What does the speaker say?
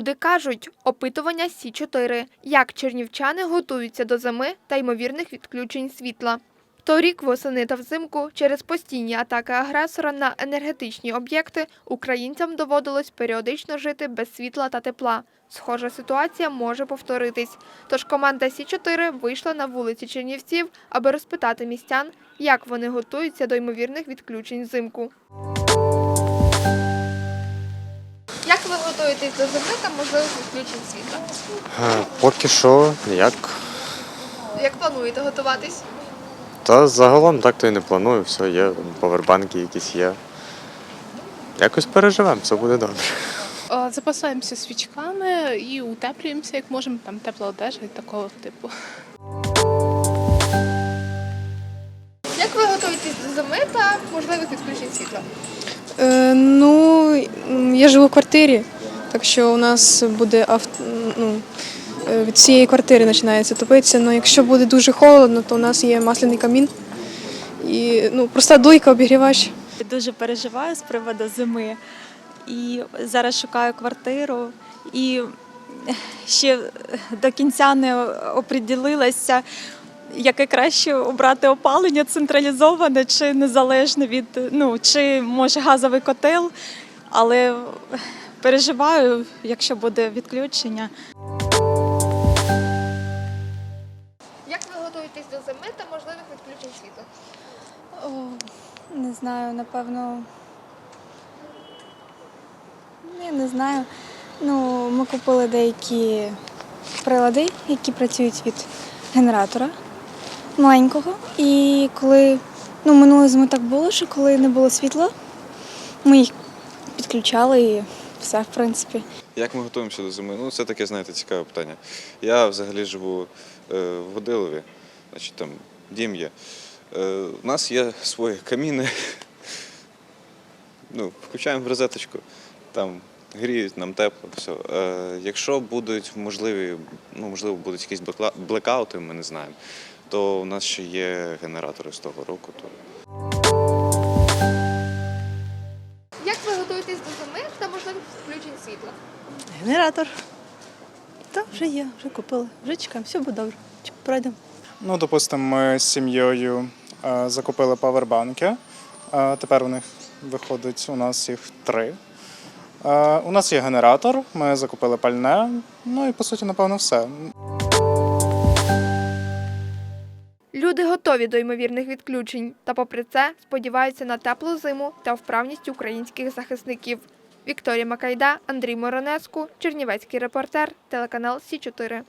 Люди кажуть, опитування Сі 4 як чернівчани готуються до зими та ймовірних відключень світла. Торік восени та взимку через постійні атаки агресора на енергетичні об'єкти українцям доводилось періодично жити без світла та тепла. Схожа ситуація може повторитись. Тож команда Сі 4 вийшла на вулиці Чернівців, аби розпитати містян, як вони готуються до ймовірних відключень взимку. Готуєтесь до зими та можливих відключень світла? Е, Поки що ніяк. Як плануєте готуватись? Та загалом так то і не планую, все є, повербанки якісь є. Якось переживемо, все буде добре. Е, Запасаємося свічками і утеплюємося, як можемо, там тепла одежа і такого типу. Як ви готуєтесь до зими та можливих відключень світла? Е, ну, м, я живу в квартирі, так що у нас буде ав... ну, е, від цієї квартири починається топитися. Ну, якщо буде дуже холодно, то у нас є масляний камін і ну, проста дуйка, обігрівач. Дуже переживаю з приводу зими. І зараз шукаю квартиру. І ще до кінця не оприділилася, яке краще обрати опалення централізоване чи незалежне від, ну, чи може газовий котел. Але переживаю, якщо буде відключення. Як ви готуєтесь до зими та можливих відключень світла? О, не знаю, напевно. Я не знаю. Ну, ми купили деякі прилади, які працюють від генератора маленького. І коли ну, минулої зими так було, що коли не було світла, ми їх підключали і все, в принципі. Як ми готуємося до зими? Ну, це таке, знаєте, цікаве питання. Я взагалі живу е, в Годилові, значить там дім є. Е, у нас є свої каміни. Ну, включаємо в розеточку, там гріють, нам тепло, все. Якщо будуть можливі, ну, можливо, будуть якісь блекаути, ми не знаємо, то у нас ще є генератори з того року. То Генератор. Та вже є, вже купили. Вже чекаємо, все буде добре. Пройдемо. Ну, допустимо, ми з сім'єю е, закупили павербанки. Е, Тепер у них виходить у нас їх три. Е, У нас є генератор, ми закупили пальне. Ну і по суті, напевно, все. Люди готові до ймовірних відключень, та попри це сподіваються на теплу зиму та вправність українських захисників. Вікторія Макайда, Андрій Моронецьку, Чернівецький репортер, телеканал Сі 4